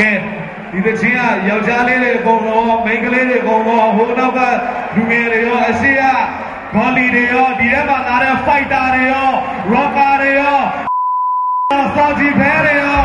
ကဲဒီတချင်းကယောက်ျားလေးတွေအကုန်လုံးမိန်းကလေးတွေအကုန်လုံးဟိုနောက်ကလူငယ်တွေရောအရှိရဂေါ်လီတွေရောဒီထဲမှာလာတဲ့ fighter တွေရော rocker တွေရောစော်ဂျီဖဲတွေရော